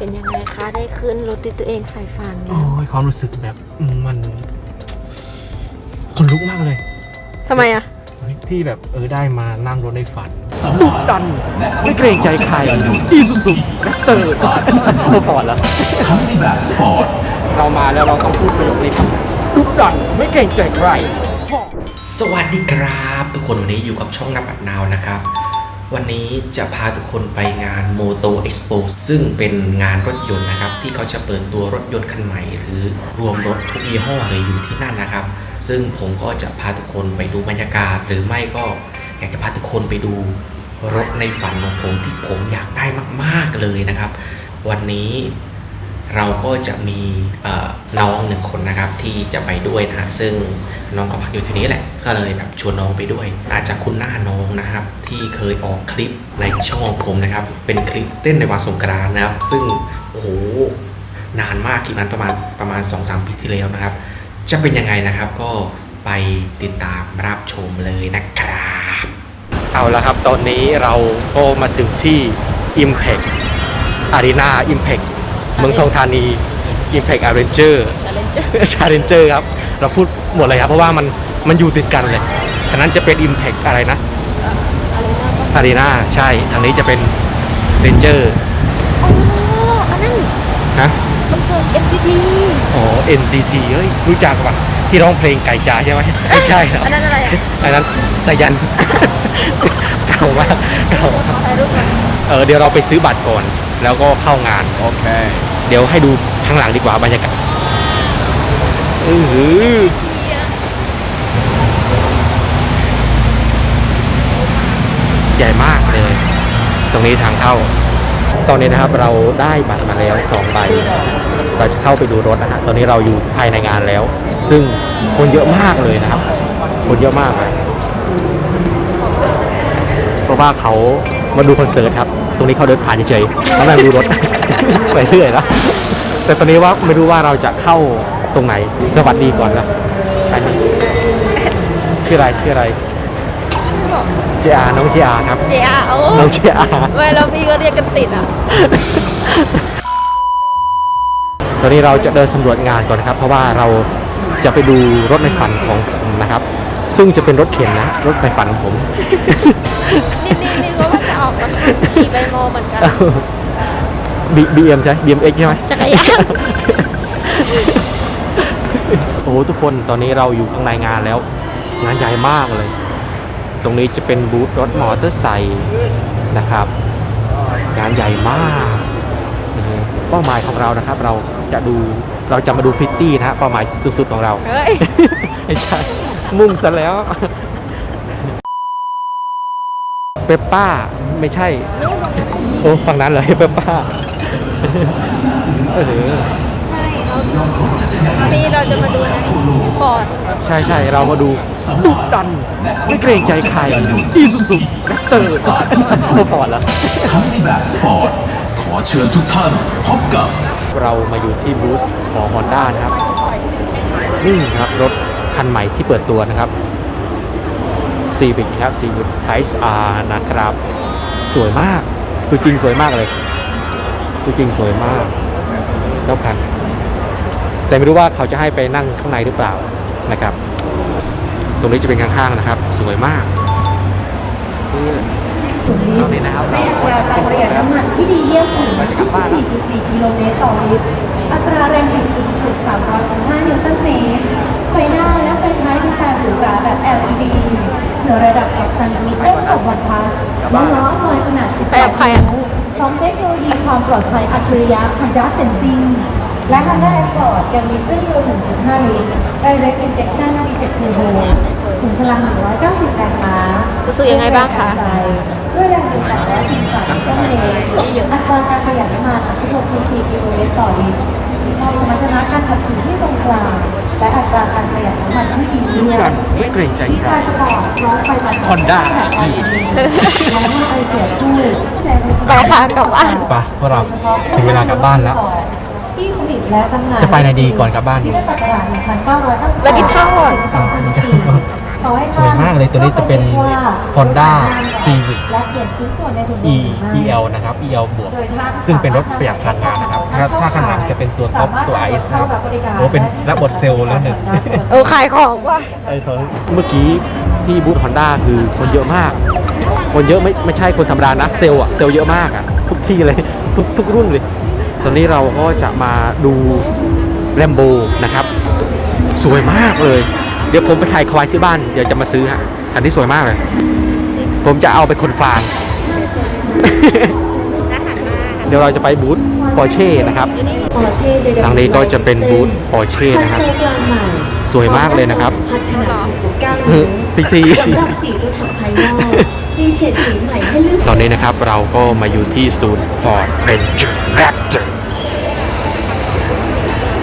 เป็นยังไงคะ ได้ขึ้นรถที่ตัวเองใฝ่ฝันโอ้ยความรู้สึกแบบอืมมันคนลุกมากเลยทำไมอะที่แบบเออได้มานั่งรถในฝันดุดันไม่เกรงใจใครอีสุสุแรปเตอร์เราพอแล้วทั้งในแบบสปอร์ตเรามาแล้วเราต้องพูดประโยคนี้ครับดุดันไม่เกรงใจใคร สวัสดีครับ ทุกคนวันนี้อยู่กับช่องนับอัดนาวนะครับ วันนี้จะพาทุกคนไปงาน Moto Expo ซึ่งเป็นงานรถยนต์นะครับ ที่เขาจะเปิดตัวรถยนต์คันใหม่ หรือรวมรถทุกยี่ห้อเลยอยู่ที่นั่นนะครับ ซึ่งผมก็จะพาทุกคนไปดูบรรยากาศ หรือไม่ก็อยากจะพาทุกคนไปดูรถในฝันของผมที่ผมอยากได้มาก ๆเลยนะครับ วันนี้ เราก็จะมีน้องหนึ่งคนนะครับที่จะไปด้วยนะฮะซึ่งน้องก็พักอยู่ที่นี้แหละ ก็เลยแบบชวนน้องไปด้วย อาจจะคุ้นหน้าน้องนะครับ ที่เคยออกคลิปในช่องของผมนะครับ เป็นคลิปเต้นในวันสงกรานต์นะครับ ซึ่งโอ้โหนานมากคลิปนั้นประมาณประมาณ 2-3 ปีที่แล้วนะครับ จะเป็นยังไงนะครับก็ไปติดตามรับชมเลยนะครับ เอาละครับตอนนี้เราก็มาถึงที่ Impact Arena Impact เมืองทองธานี Impact Adventure ชาเลนเจอร์ชาเลนเจอร์ครับ เราพูดหมดเลยครับ เพราะว่ามันมันอยู่ติดกันเลยทางนั้นจะเป็น Impact อะไรนะอะไรนะ Arena ใช่ทางนี้จะเป็น Ranger อ๋ออันนั้นฮะคอนเสิร์ต NCT อ๋อ NCT เฮ้ย รู้จักปะที่ร้องเพลงไก่จ๋าใช่ไหมไม่ใช่ครับอันนั้นอะไรอะอันนั้นสายันเก่ามากเก่ามากถ่ายรูปกันเออเดี๋ยวเราไปซื้อบัตรก่อน แล้วก็เข้างาน โอเค เดี๋ยวให้ดูข้างหลังดีกว่าบรรยากาศอือหือใหญ่มากเลย ตรงนี้ทางเข้า ตอนนี้นะครับเราได้บัตรมาแล้วสองใบเราจะเข้าไปดูรถนะฮะตอนนี้เราอยู่ภายในงานแล้ว ซึ่งคนเยอะมากเลยนะครับ คนเยอะมากเลยเพราะว่าเขามาดูคอนเสิร์ตครับ ตรงนี้เขาเดินผ่านเฉยๆเขาไม่มาดูรถ ไปเรื่อยแล้วแต่ตอนนี้ว่าไม่รู้ว่าเราจะเข้าตรงไหน สวัสดีก่อนนะอันนี้ชื่ออะไรชื่ออะไรเจอาน้องเจอาครับ JR โอ้น้องเจอาไม่เราพี่ก็เรียกกันติดอะ ตอนนี้เราจะเดินสำรวจงานก่อนนะครับ เพราะว่าเราจะไปดูรถในฝันของผมนะครับ ซึ่งจะเป็นรถเข็นนะ รถในฝันของผม นี่นี่นี่ก็ ว่าจะออกมาขี่ไปโมเหมือนกัน บีบีเอ็มใช่บีเอ็มเอ็กใช่ไหมจักรยาน โอ้โหทุกคนตอนนี้เราอยู่ข้างในงานแล้ว งานใหญ่มากเลย ตรงนี้จะเป็นบูธรถมอเตอร์ไซค์นะครับ งานใหญ่มากนะฮะเป้าหมายของเรานะครับ เราจะดูเราจะมาดูพริตตี้นะฮะเป้าหมายสุดๆของเราเฮ้ย ไม่ใช่มุ่งซะแล้วเปปป้า ไม่ใช่ โอ้ฝั่งนั้นเลยเปปป้าเออใช่เรานี่เราจะมาดูนะฟอร์ดใช่ใช่เรามาดูดุดัน ไม่เกรงใจใครอีสุสุแรปเตอร์ก็พอแล้วทั้งในแบบสปอร์ตขอเชิญทุกท่านพบกับ เรามาอยู่ที่บูธของ Honda นะครับ นี่ครับรถคันใหม่ที่เปิดตัวนะครับ Civic นะครับ Civic Type R นะครับ สวยมากตัวจริงสวยมากเลยตัวจริงสวยมากรอบคัน แต่ไม่รู้ว่าเขาจะให้ไปนั่งข้างในหรือเปล่านะครับ ตรงนี้จะเป็นข้างๆนะครับ สวยมากตอนนี้นะครับเราก็จะการขึ้นประหยัดแล้วน้ำมันที่ดีเยี่ยมถึงเราจะกลับบ้านแล้ว24.4 กิโลเมตรต่อลิตรอัตราแรงบิดสูงสุด315นิวตันเมตรไฟหน้าและ ไฟท้ายดีไซน์หรูหราแบบ LED เหนือระดับกับซันรูฟร่วมกับวันทัชและล้อลอยขนาดไปกับใครอะนิ้วพร้อมเทคโนโลยีความปลอดภัยอัจฉริยะ Honda Sensing และ Honda Accord ยังมีเครื่องยนต์1.5 ลิตร Direct Injection V7 Turbo ถึงพลัง 190 แรงม้ารู้สึกยังไงบ้างคะ ด้วยแรงจุดสามร้อยสี่สิบสามชั่วโมงอัตราการประหยัดน้ำมัน16.4กิโลเมตรต่อลิตรมอบสมรรถนะการขับขี่ที่ทรงกลางและอัตราการประหยัดน้ำมันที่ดีเยี่ยมไม่เกรงใจดีใคไซรน์สปอร์ตพร้อมไฟตัด Honda แบบ LED และไม่ไอเสียคู่ใช้บริไปค่ะกลับบ้านไปพวกเราถึงเวลากลับบ้านแล้ว ที่ผลิตและจำหน่ายจะไปไหนดีก่อนกลับบ้าน ที่ศักราช1998ไปกินข้าวก่อน2014ขอให้สวยมากเลยตัวนี้จะเป็น Honda Civic และเปลี่ยนชิ้นส่วนในถุง E EL นะครับ EL บวกซึ่งเป็นรถประหยัดพลังงานนะครับ ถ้าถ้าข้างหลังจะเป็นตัวท็อปตัวไอซ์นะครับโอ้เป็นรับบทเซลล์แล้วหนึ่ง เออขายของว่ะไอ้ทอยเมื่อกี้ที่บูธฮอนด้าคือคนเยอะมาก คนเยอะไม่ไม่ใช่คนธรรมดานะเซลล์อะเซลล์เยอะมากอะทุกที่เลย ทุกทุกรุ่นเลย ตอนนี้เราก็จะมาดูแรมโบนะครับ สวยมากเลย เดี๋ยวผมไปถ่ายควายที่บ้าน เดี๋ยวจะมาซื้อฮะอันนี้สวยมากเลย ผมจะเอาไปคนฟางเดี๋ยวเราจะไปบูธปอร์เช่นะครับทางนี้ก็จะเป็นบูธ Porsche นะครับสวยมากเลยนะครับพัดขนาด19อืนิ้มวพี่ซีสำหรับสีตัวถังภายนอก มีเฉดสีใหม่ให้เลือก ตอนนี้นะครับเราก็มาอยู่ที่ศูนย์ Ford Ranger Raptor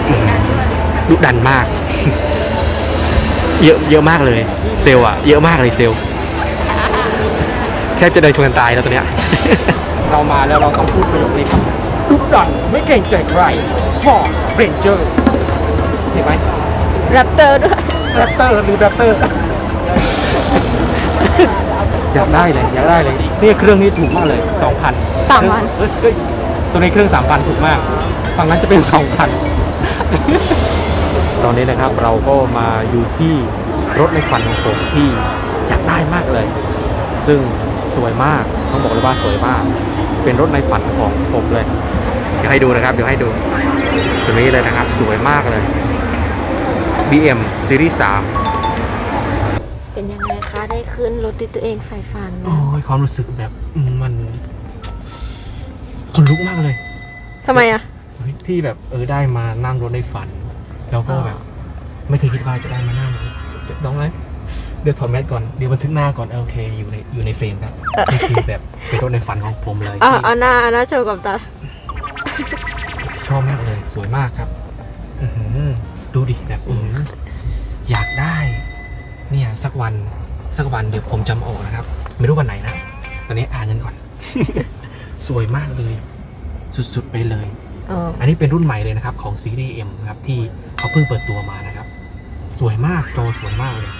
อืมดุดันมาก เยอะเยอะมากเลย เซลล์อะเยอะมากเลยเซลล์แค่จะเดินชนกันตายแล้วตัวเนี้ย เรามาแล้วเราต้องพูดประโยคนี้ครับดุดันไม่เกรงใจใคร Ford Ranger เห็นไหมแรปเตอร์ด้วยแรปเตอร์หรือแรปเตอร์ อยากได้เลยอยากได้เลยนี่เครื่องนี้ถูกมากเลยสองพันสามพันเฮ้ยตัวนี้เครื่องสามพันถูกมากฝั่งนั้นจะเป็นสองพันตอนนี้นะครับเราก็มาอยู่ที่รถในฝันของผมที่อยากได้มากเลย ซึ่งสวยมากต้องบอกเลยว่าสวยมาก เป็นรถในฝันของผมเลย เดี๋ยวให้ดูนะครับเดี๋ยวให้ดูตัวนี้เลยนะครับสวยมากเลย BM ซีรีส์3เป็นยัง ไงคะได้ขึ้นรถที่ตัวเองใฝ่ฝันโอ้ยความรู้สึกแบบอืมมันคนลุกมากเลยทำไมอะ ที่แบบเออได้มานั่งรถในฝัน แล้วก็แบบ ไม่เคยคิดว่าจะได้มานั่งน้องไรเดี๋ยวถอดแมสก่อนเดี๋ยวบันทึกหน้าก่อนเออโอเคอยู่ในอยู่ในเฟรมครับนี่คือแบบเป็นรถในฝันของผมเลยอะที่เอาหน้าเอาหน้าโชว์กับตาชอบมากเลยสวยมากครับอือหือดูดิแบบอือหืออยากได้ เนี่ยสักวัน สักวันเดี๋ยวผมจำออกนะครับ ไม่รู้วันไหนนะ ตอนนี้อ่านเงินก่อน สวยมากเลย สุดๆไปเลย เอออันนี้เป็นรุ่นใหม่เลยนะครับ ของซีรีส์ M นะครับ ที่เขาเพิ่งเปิดตัวมานะครับ สวยมากจอสวยมากเลย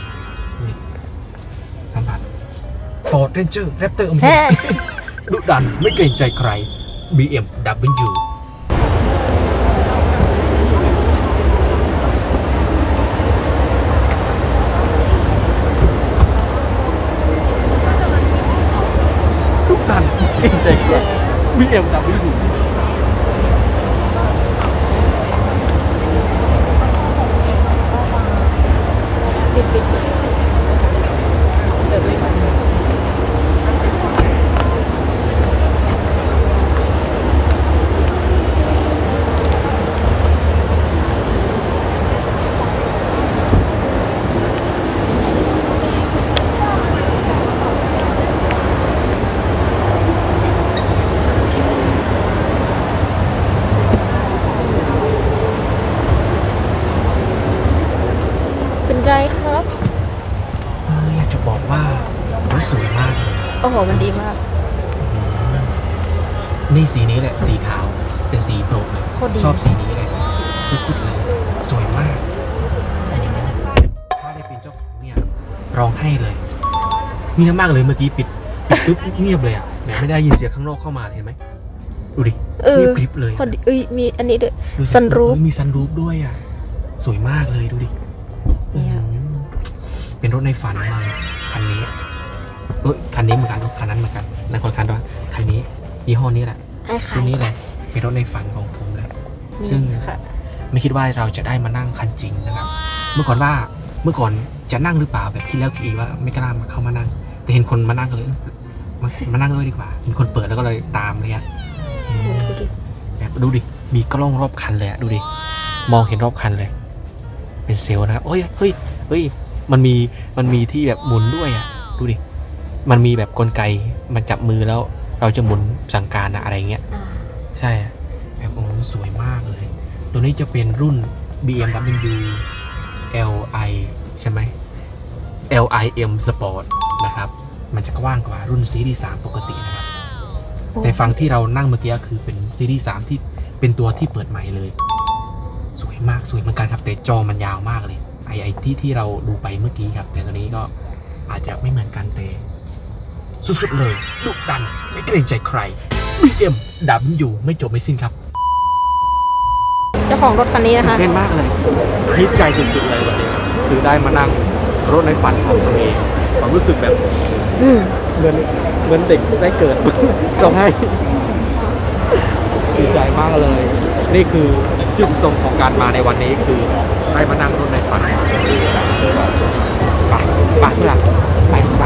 นี่สัมผัส Ford Ranger Raptor แฮ่ดุดันไม่เกรงใจใคร BMW ดุดันไม่เกรงใจใคร BMW ปิด ไรครับเอออยากจะบอกว่ามันสวยมากเลยโอ้โหมันดีมาก นี่สีนี้แหละ สีขาว เป็นสีโปรดเลย โคตรดี ชอบสีนี้เลยสุดๆเลย สวยมาก ถ้าได้เป็นเจ้าของเนี่ยร้องให้เลยเงียบมากเลยเมื่อกี้ปิดปิดปุ๊บเงียบเลยอะแบบไม่ได้ยินเสียงข้างนอกเข้ามาเห็นไหมดูดิเออ เงียบกริบเลยพอดีเอ้ยมีอันนี้ด้วย ดูสิ sunroof เออมีซันรูฟด้วยอะ สวยมากเลยดูดิเนี่ยอืม เป็นรถในฝันเลยคันนี้เอยคันนี้เหมือนกันคันนั้นเหมือนกันในคนคันด้วยคันนี้ยี่ห้อนี้แหละให้ขารุ่ยนนี้แหละเป็นรถในฝันของผมเลยซึ่งนี่ค่ะไม่คิดว่าเราจะได้มานั่งคันจริงนะครับ เมื่อก่อนว่าเมื่อก่อนจะนั่งหรือเปล่าแบบคิดแล้วคิดอีกว่าไม่กล้ามาเข้ามานั่ง แต่เห็นคนมานั่งก็เลยมามานั่งด้วยดีกว่าเห็นคนเปิดแล้วก็เลยตามเลยอะอืมดูดิแบบดูดิมีกล้องรอบคันเลยอะดูดิมองเห็นรอบคันเลย เป็นเซลล์นะครับเฮ้ยเฮ้ยเฮ้ย มันมีมันมีที่แบบหมุนด้วยอะดูดิมันมีแบบกลไกมันจับมือแล้ว เราจะหมุนสั่งการอะอะไรเงี้ยอ่าใช่อะแบบโอ้โหสวยมากเลย ตัวนี้จะเป็นรุ่น BMW Li ใช่ไหม Lim Sport นะครับ มันจะกว้างกว่ารุ่นซีรีส์3ปกตินะครับ แต่ฝั่งที่เรานั่งเมื่อกี้คือเป็นซีรีส์3ที่เป็นตัวที่เปิดใหม่เลย สวยมากสวยเหมือนกันครับแต่จอมันยาวมากเลย ไอไอที่ที่เราดูไปเมื่อกี้ครับแต่ตัวนี้ก็อาจจะไม่เหมือนกันแต่สุดๆเลยดุดันไม่เกรงใจใคร BM W ไม่จบไม่สิ้นครับเจ้าของรถคันนี้นะคะตื่นเต้นมากเลยฮิตใจสุดๆเลยวันนี้คือได้มานั่งรถในฝันของตัวเองความรู้สึกแบบอื้อเหมือนเหมือนเด็กได้เกิดต้องให้ดีใจมากเลย นี่คือจุดประสงค์ของการมาในวันนี้คือได้มานั่งรถในฝันไปไปเพื่อไปดีก